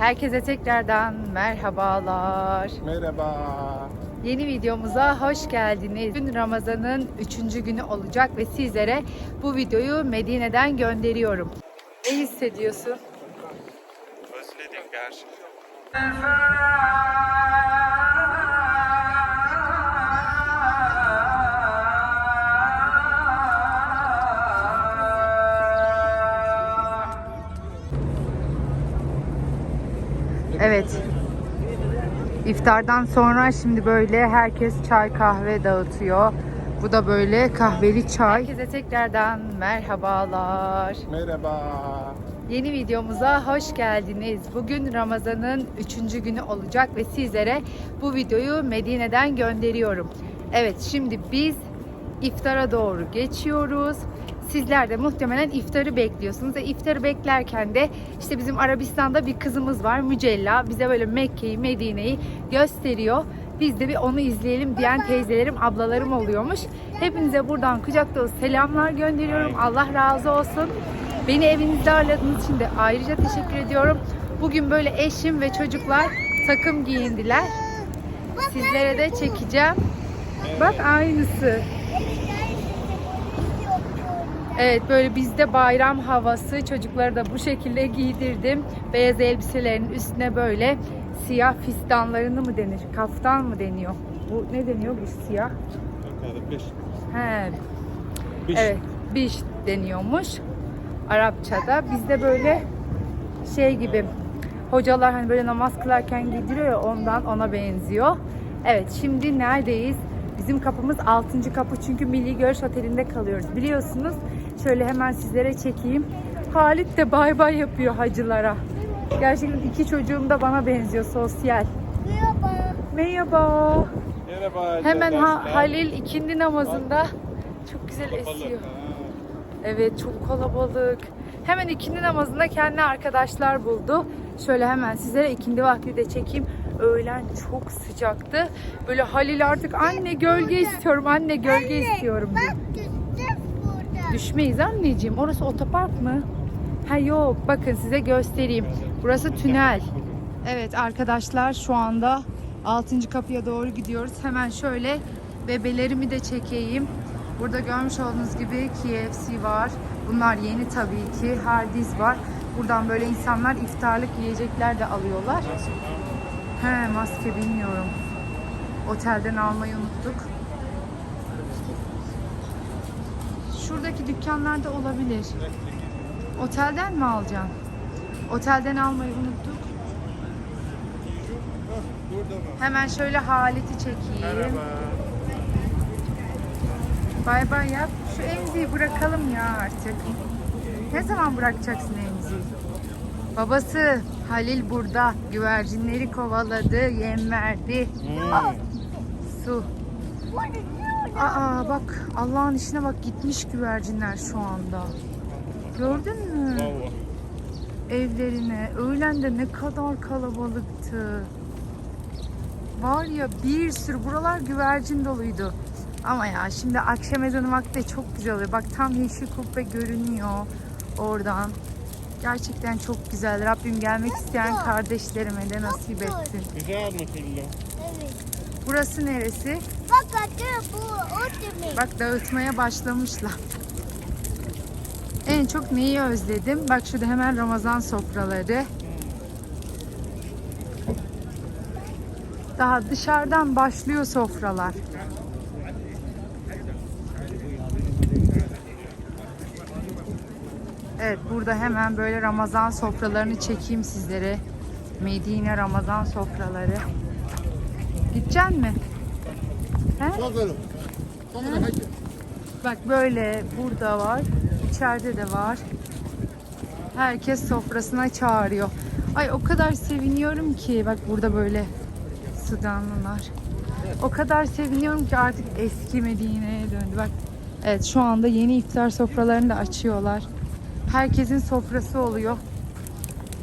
Herkese tekrardan merhabalar. Merhaba. Yeni videomuza hoş geldiniz. Bugün Ramazan'ın 3. günü olacak ve sizlere bu videoyu Medine'den gönderiyorum. Ne hissediyorsun? Özledim gerçekten. Evet. İftardan sonra şimdi böyle herkes çay kahve dağıtıyor. Bu da böyle kahveli çay. Herkese tekrardan merhabalar. Merhaba. Yeni videomuza hoş geldiniz. Bugün Ramazan'ın 3. günü olacak ve sizlere bu videoyu Medine'den gönderiyorum. Evet şimdi biz iftara doğru geçiyoruz. Sizler de muhtemelen iftarı bekliyorsunuz. Ve iftarı beklerken de işte bizim Arabistan'da bir kızımız var Mücella. Bize böyle Mekke'yi, Medine'yi gösteriyor. Biz de bir onu izleyelim diyen teyzelerim, ablalarım oluyormuş. Hepinize buradan kucak dolu selamlar gönderiyorum. Allah razı olsun. Beni evinizde ağırladığınız için de ayrıca teşekkür ediyorum. Bugün böyle eşim ve çocuklar takım giyindiler. Sizlere de çekeceğim. Bak aynısı. Evet böyle bizde bayram havası çocukları da bu şekilde giydirdim. Beyaz elbiselerin üstüne böyle siyah fistanlarını mı denir? Kaftan mı deniyor? Bu ne deniyor bu siyah? He, Evet, biş deniyormuş Arapçada. Bizde böyle şey gibi hocalar hani böyle namaz kılarken giydiriyor ya ondan ona benziyor. Evet, şimdi neredeyiz? Bizim kapımız 6. kapı çünkü Milli Görüş Oteli'nde kalıyoruz. Biliyorsunuz. Şöyle hemen sizlere çekeyim. Halit de bay bay yapıyor hacılara. Gerçekten iki çocuğum da bana benziyor sosyal. Merhaba. Merhaba. Hemen ha-. Halil ikindi namazında çok güzel esiyor. Evet çok kalabalık. Hemen ikindi namazında kendi arkadaşlar buldu. Şöyle hemen sizlere ikindi vakti de çekeyim. Öğlen çok sıcaktı. Böyle Halil artık anne gölge istiyorum, anne gölge istiyorum. diyor. Düşmeyiz anneciğim. Orası otopark mı? Ha yok. Bakın size göstereyim. Burası tünel. Evet arkadaşlar şu anda 6. kapıya doğru gidiyoruz. Hemen şöyle bebelerimi de çekeyim. Burada görmüş olduğunuz gibi KFC var. Bunlar yeni tabii ki. Hardiz var. Buradan böyle insanlar iftarlık yiyecekler de alıyorlar. He maske bilmiyorum. Otelden almayı unuttuk. Şuradaki dükkanlarda olabilir. Otelden mi alacaksın? Otelden almayı unuttuk. Hemen şöyle Halit'i çekeyim. Bay bay yap. Şu emziği bırakalım ya artık. Ne zaman bırakacaksın emziği? Babası Halil burada. Güvercinleri kovaladı, yem verdi. Su. Aa bak Allah'ın işine bak gitmiş güvercinler şu anda. Gördün mü? Bravo. evlerine. Öğlen de ne kadar kalabalıktı. Var ya bir sürü buralar güvercin doluydu. Ama ya şimdi akşam ezanı vakti çok güzel oluyor. Bak tam yeşil kubbe görünüyor oradan. Gerçekten çok güzel. Rabbim gelmek isteyen kardeşlerime de nasip etsin. Güzel mi Fillo? Burası neresi? Bak anne bu o demek. Bak dağıtmaya başlamışlar. En çok neyi özledim? Bak şurada hemen Ramazan sofraları. Daha dışarıdan başlıyor sofralar. Evet burada hemen böyle Ramazan sofralarını çekeyim sizlere. Medine Ramazan sofraları. Gideceksin mi? He? Bakalım. Bak böyle burada var. içeride de var. Herkes sofrasına çağırıyor. Ay o kadar seviniyorum ki. Bak burada böyle Sudanlılar. O kadar seviniyorum ki artık eski Medine'ye döndü. Bak evet şu anda yeni iftar sofralarını da açıyorlar. Herkesin sofrası oluyor.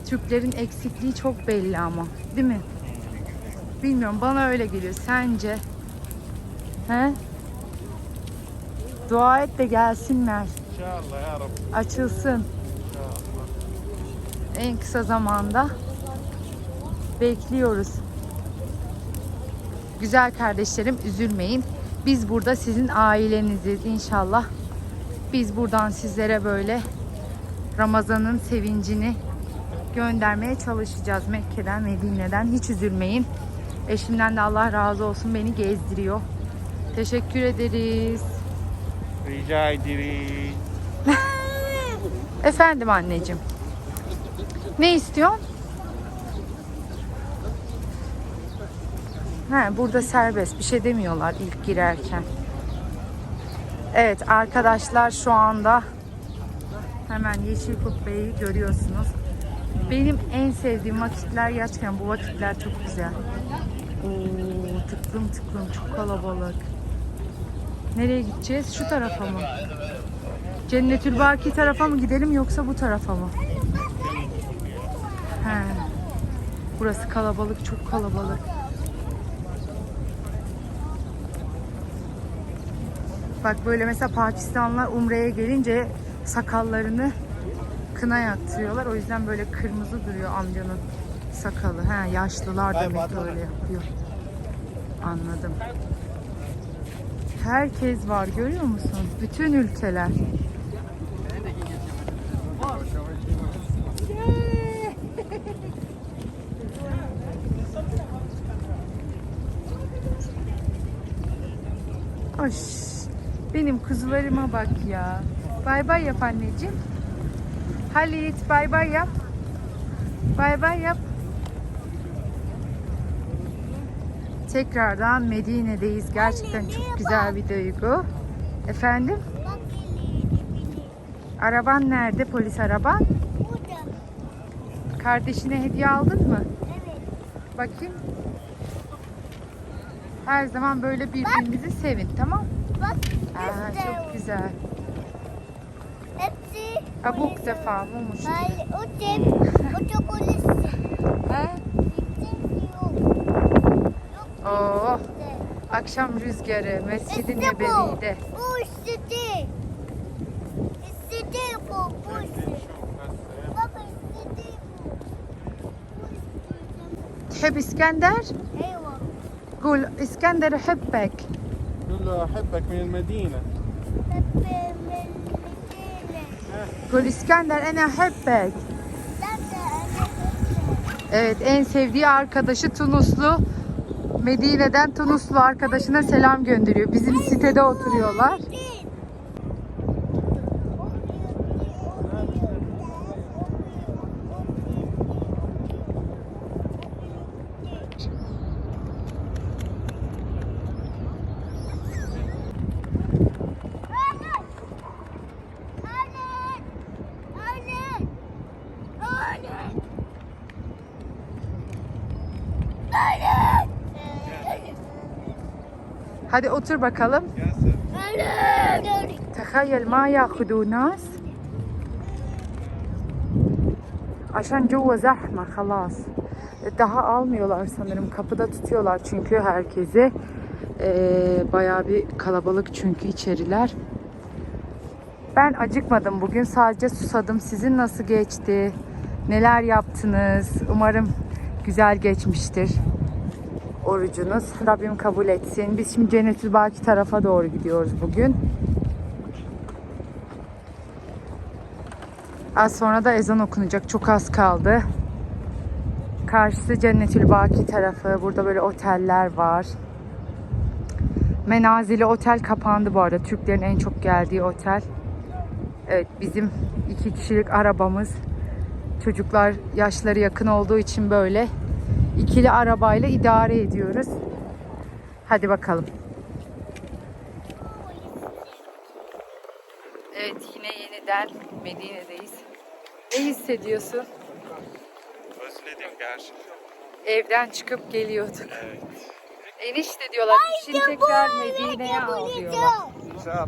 Türklerin eksikliği çok belli ama. Değil mi? Bilmiyorum bana öyle geliyor. Sence? He? Dua et de gelsinler. İnşallah ya Rabbi. Açılsın. En kısa zamanda. Bekliyoruz. Güzel kardeşlerim üzülmeyin. Biz burada sizin aileniziz inşallah. Biz buradan sizlere böyle Ramazan'ın sevincini göndermeye çalışacağız Mekke'den, Medine'den. Hiç üzülmeyin. Eşimden de Allah razı olsun beni gezdiriyor. Teşekkür ederiz. Rica ederiz. Efendim anneciğim. Ne istiyorsun? He, burada serbest bir şey demiyorlar ilk girerken. Evet arkadaşlar şu anda hemen Yeşil Kubbe'yi görüyorsunuz. Benim en sevdiğim vakitler gerçekten bu vakitler çok güzel. Oo, tıklım tıklım çok kalabalık. Nereye gideceğiz? Şu tarafa mı? Cennetül Baki tarafa mı gidelim yoksa bu tarafa mı? He. Burası kalabalık, çok kalabalık. Bak böyle mesela Pakistanlılar Umre'ye gelince sakallarını kına yaktırıyorlar. O yüzden böyle kırmızı duruyor amcanın sakalı. He, yaşlılar demek ki öyle yapıyor. Anladım. Herkes var görüyor musun? Bütün ülkeler. Ay, benim kuzularıma bak ya. Bay bay yap anneciğim. Halit bay bay yap. Bay bay yap. Tekrardan Medine'deyiz. Gerçekten çok güzel bir duygu. Efendim? Bak. Araban nerede? Polis araban. Burada. Kardeşine hediye aldın mı? Evet. Bakayım. Her zaman böyle birbirinizi sevin tamam? Bak. Aa, çok güzel. Ha bu ilk defa mı olmuş? Hayır o tek o çok olası. He? Oh. Akşam rüzgarı Mescid-i Nebevi'de. Bu istedi. İstedi bu. Bu istedi. Baba istedi bu. Tüheb İskender? Eyvah. Kul İskender hübbek. Kul hübbek min Medine. Gul İskender ene de anne. Evet en sevdiği arkadaşı Tunuslu. Medine'den Tunuslu arkadaşına selam gönderiyor. Bizim sitede oturuyorlar. Hadi otur bakalım. ياسر تخيل ما ياخذوا ناس عشان جوا زحمة خلاص daha almıyorlar sanırım kapıda tutuyorlar çünkü herkesi ee, bayağı bir kalabalık çünkü içeriler ben acıkmadım bugün sadece susadım sizin nasıl geçti neler yaptınız umarım güzel geçmiştir orucunuz Rabbim kabul etsin biz şimdi Cennetül Baki tarafa doğru gidiyoruz bugün Az sonra da ezan okunacak. Çok az kaldı. Karşısı Cennetül Baki tarafı. Burada böyle oteller var. Menazili otel kapandı bu arada. Türklerin en çok geldiği otel. Evet bizim iki kişilik arabamız. Çocuklar yaşları yakın olduğu için böyle ikili arabayla idare ediyoruz. Hadi bakalım. Evet yine yeniden Medine'deyiz. Ne hissediyorsun? özledim gerçekten. Evden çıkıp geliyorduk. Evet. Enişte diyorlar için tekrar Medine'ye al diyorlar. İnşallah.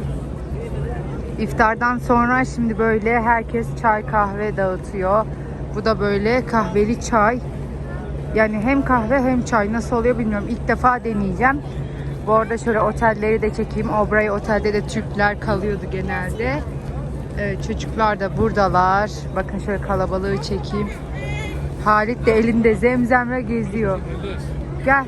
İftardan sonra şimdi böyle herkes çay kahve dağıtıyor. Bu da böyle kahveli çay. Yani hem kahve hem çay nasıl oluyor bilmiyorum. İlk defa deneyeceğim. Bu arada şöyle otelleri de çekeyim. Obray Otel'de de Türkler kalıyordu genelde. Evet, çocuklar da buradalar. Bakın şöyle kalabalığı çekeyim. Halit de elinde zemzemle geziyor. Gel.